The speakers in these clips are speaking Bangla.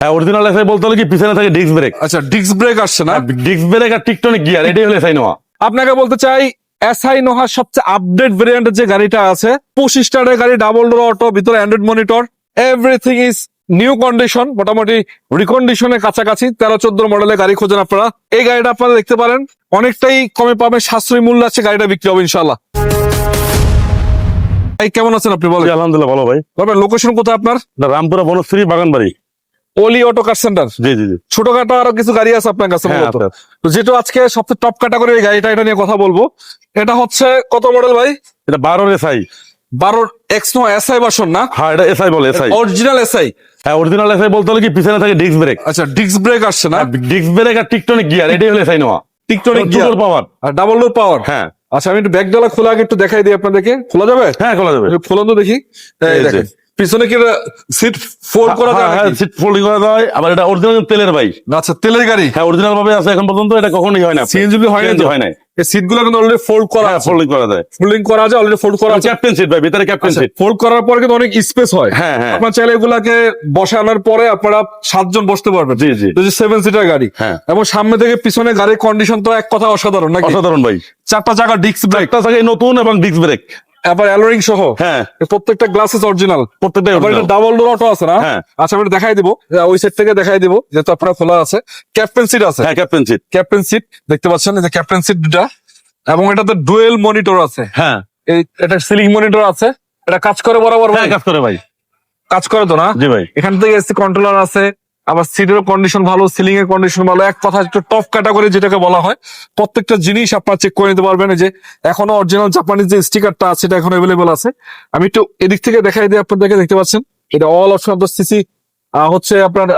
হ্যাঁ অরিজিনাল এসআই বলতে হলে কি পিছনে থাকে ডিস্ক ব্রেক আচ্ছা ডিস্ক ব্রেক আসছে না? ডিস্ক ব্রেক আর টিকটনিক গিয়ার এটাই হলো এসআই নোয়া আপনাকে বলতে চাই এসআই নোহার সবচেয়ে আপডেট ভেরিয়েন্টের যে গাড়িটা আছে পঁচিশ স্টারের গাড়ি ডাবল ডোর অটো ভিতরে android monitor everything is new condition মোটামুটি রিকন্ডিশনের কাছাকাছি তেরো চোদ্দ মডেলের গাড়ি খোঁজেন আপনারা। এই গাড়িটা আপনারা দেখতে পারেন অনেকটাই কমে পাবেন সাশ্রয়ী মূল্য আছে গাড়িটা বিক্রি হবে ইনশাল্লাহ ভাই কেমন আছেন আপনি বলেন। আলহামদুলিল্লাহ ভালো ভাই। তবে লোকেশন কোথায় আপনার? রামপুরা বনশ্রী বাগানবাড়ি। ওলি অটো কার সেন্টার জি জি জি। ছোটখাটো আরও কিছু গাড়ি আছে আপনার কাছে হ্যাঁ, তো? যেটা আজকে সবচেয়ে টপ ক্যাটাগরি এই গাড়িটা এটা নিয়ে কথা বলব। এটা হচ্ছে কত মডেল ভাই? এটা বারোর এসআই বারো এক্সনো এসআই ভার্সন না? হ্যাঁ এটা এসআই বলে এসআই অরিজিনাল এসআই হ্যাঁ অরিজিনাল এসআই বলতে হলে কি পিছনে থাকে ডিস্ক ব্রেক আচ্ছা ডিস্ক ব্রেক আসছে না? ডিস্ক ব্রেক আর টিকটনিক গিয়ার এটাই হলো SI Noah tiptronic gear power আর ডাবল ডোর পাওয়ার হ্যাঁ। আচ্ছা আমি একটু ব্যাক ডালা খোলা আগে একটু দেখাই দিই আপনাদেরকে। খোলা যাবে? হ্যাঁ খোলা যাবে। খোলন তো দেখি। এই দেখেন। পিছনে কি সিট ফোল্ড করা যায় হ্যাঁ সিট ফোল্ডিং করা যায় আবার এটা অরিজিনাল তেলের ভাই। আচ্ছা তেলের গাড়ি? হ্যাঁ অরিজিনাল ভাবে আছে এখন পর্যন্ত এটা কখনোই হয় না। CNG হয় না হয় না এই সিটগুলো কিন্তু অলরেডি ফোল্ড করা হ্যাঁ আছে। ফোল্ডিং করা যায়। ফোল্ডিং করা যায় অলরেডি ফোল্ড করা আছে। ক্যাপ্টেন সিট ভাই ভিতরে ক্যাপ্টেন সিট ফোল্ড করার পর কিন্তু অনেক স্পেস হয়। হ্যাঁ হ্যাঁ। আপনার চাইলে এগুলাকে বসানোর পরে আপনারা সাতজন বসতে পারবেন। জি জি। সেভেন সিটার গাড়ি। হ্যাঁ। এবং সামনে থেকে পিছনে গাড়ির কন্ডিশন তো এক কথা অসাধারণ নাকি? অসাধারণ ভাই। চারটা চাকা ডিস্ক ব্রেক একটা থাকে নতুন এবং ডিস্ক ব্রেক আবার অ্যালোরিং সহ। হ্যাঁ। প্রত্যেকটা গ্লাসেস অরিজিনাল প্রত্যেকটাই আবার এটা ডাবল ডোর অটো আছে না? হ্যাঁ। আচ্ছা আমি দেখাই দিব। ওই সাইড থেকে দেখাই দিব যেহেতু আপনার খোলা আছে। ক্যাপ্টেন সিট আছে। হ্যাঁ ক্যাপ্টেন সিট ক্যাপ্টেন সিট দেখতে পাচ্ছেন? এই যে ক্যাপ্টেন সিট দুটা। এবং এটাতে ডুয়েল মনিটর আছে। হ্যাঁ। এই এটা সিলিং মনিটর আছে। এটা কাজ করে বরাবর হ্যাঁ ভাই? কাজ করে ভাই। কাজ করে তো না? জি ভাই। এখান থেকে এসি কন্ট্রোলার আছে। আবার সিটের কন্ডিশন ভালো সিলিং এর কন্ডিশন ভালো। এক কথা একটু টপ ক্যাটাগরি যেটাকে বলা হয়, প্রত্যেকটা জিনিস আপনারা চেক করে নিতে পারবেন। যে এখনও অরিজিনাল জাপানিজ যে স্টিকারটা আছে, এটা এখন অ্যাভেলেবল আছে। আমি একটু এদিক থেকে দেখাই দিই আপনাদেরকে, দেখতে পাচ্ছেন? এটা অল অপশন অফ সিসি হচ্ছে আপনার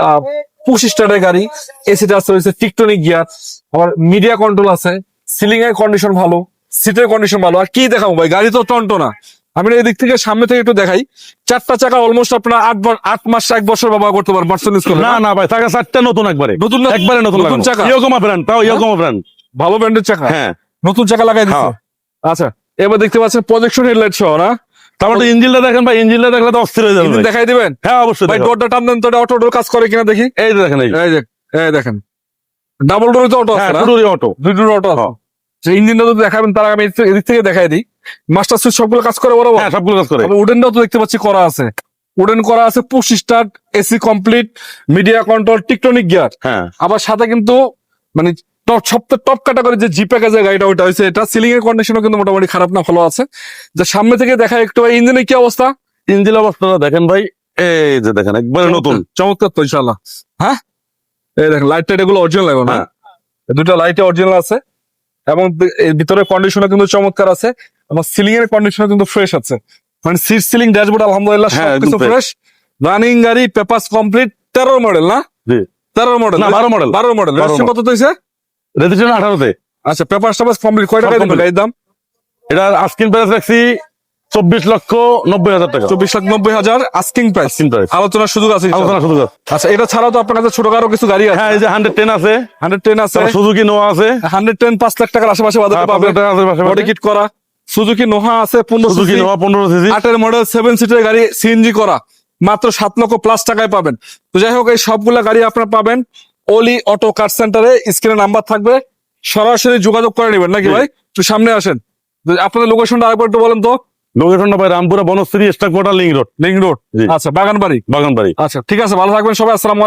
পুশ স্টারের গাড়ি। এসিটা আছে হচ্ছে টিকটনিক গিয়ার আবার মিডিয়া কন্ট্রোল আছে। সিলিং এর কন্ডিশন ভালো সিটের কন্ডিশন ভালো। আর কি দেখাবো ভাই? গাড়ি তো টনটনা। আমি এদিক থেকে সামনে থেকে একটু দেখাই। চারটা চাকা অলমোস্ট আপনার আট আট মাস এক বছর ব্যবহার করতে পারবেন মার্সেডিজ করলে। না না ভাই টাকা চারটা নতুন একবারে। নতুন একবারে নতুন নতুন। চাকা? ইয়োকোমা ব্র্যান্ড তাও ইয়োকোমা ব্র্যান্ড ভালো ব্র্যান্ডের চাকা। হ্যাঁ। নতুন চাকা লাগাই দিচ্ছে। হ্যাঁ। আচ্ছা এবার দেখতে পাচ্ছেন প্রজেকশন হেডলাইট সহ না? তারপর ইঞ্জিনটা দেখেন ভাই ইঞ্জিনটা দেখলে তো অস্থির হয়ে যাবে দেখাই দিবেন? হ্যাঁ অবশ্যই ভাই ডোরটা টান দেন তো অটো ডোর কাজ করে কিনা দেখি। এই দেখেন এই এই দেখেন। ডাবল ডোর তো অটো হ্যাঁ আছে না অটো দুই ডোর অটো হ্যাঁ। যে ইঞ্জিনটা তো দেখাবেন তার আমি এদিক থেকে- দেখাই দিই। মাস্টার সুইচ সবগুলো কাজ করে বরাবর? হ্যাঁ সবগুলো কাজ করে। উডেনটাও তো দেখতে পাচ্ছি করা আছে। উডেন করা আছে push start AC complete media control tiptronic gear হ্যাঁ। আবার সাথে কিন্তু মানে টপ সবচেয়ে টপ ক্যাটাগরি যে জি প্যাকেজের গাড়িটা ওটা হয়েছে এটা। সিলিং এর কন্ডিশনও কিন্তু মোটামুটি খারাপ না ভালো আছে। যে সামনে থেকে দেখা একটু ইঞ্জিনের কি অবস্থা? ইঞ্জিন অবস্থাটা দেখেন ভাই এই যে দেখেন একবারে নতুন। চমৎকার তো ইনশাল্লাহ হ্যাঁ? এই দেখেন লাইট টাইট এগুলো অরিজিনাল লাগবে না? দুটো লাইটে অরিজিনাল আছে। এবং ভিতরের কন্ডিশন ভিতরে কন্ডিশনও কিন্তু চমৎকার আছে এবং সিলিং এর কন্ডিশনও কিন্তু ফ্রেশ আছে। মানে সিট সিলিং ড্যাশবোর্ড আলহামদুলিল্লাহ হ্যাঁ, সবকিছু ফ্রেশ রানিং গাড়ি পেপার কমপ্লিট তেরো মডেল না? তেরো মডেল না বারো মডেল বারো মডেল কত হয়েছে রেজিস্ট্রেশন আঠারোতে। আচ্ছা পেপার সবাস কমপ্লিট কয় টাকা সব দিবেন complete। গাড়ির দাম? এটা আস্কিন প্রাইস রাখছি চব্বিশ লক্ষ নব্বই হাজার টাকা। চব্বিশ লাখ নব্বই হাজার আস্কিং প্রাইস আলোচনার সুযোগ আছে ইনশাআল্লাহ। আলোচনা আচ্ছা এটা ছাড়াও তো আপনার কাছে ছোটখাটো কিছু গাড়ি আছে? হ্যাঁ এই যে হান্ড্রেড টেন আছে। হান্ড্রেড টেন আছে। সুজুকি নোয়া আছে। হান্ড্রেড টেন পাঁচ লাখ টাকার আশেপাশে হ্যাঁ, বডি কিট করা। সুজুকি নোহা আছে পনেরো সুজুকি নোয়া পনেরো সিসি। আটের মডেল সেভেন সিটের গাড়ি সিএনজি করা। মাত্র সাত লক্ষ প্লাস টাকায় পাবেন। তো যাই হোক এই সবগুলা গাড়ি আপনারা পাবেন। ওলি অটো কার সেন্টারে স্ক্রিনে নাম্বার থাকবে। সরাসরি যোগাযোগ করে নেবেন নাকি ভাই? একটু সামনে আসেন। আপনাদের লোকেশনটা আরেকবার একটু বলেন তো। লোকেশনটা ভাই রামপুরা বনশ্রী স্টাক কোটা লিং রোড লিং রোড। আচ্ছা বাগানবাড়ি। বাগানবাড়ি। আচ্ছা ঠিক আছে ভালো থাকবেন সবাই আসসালাম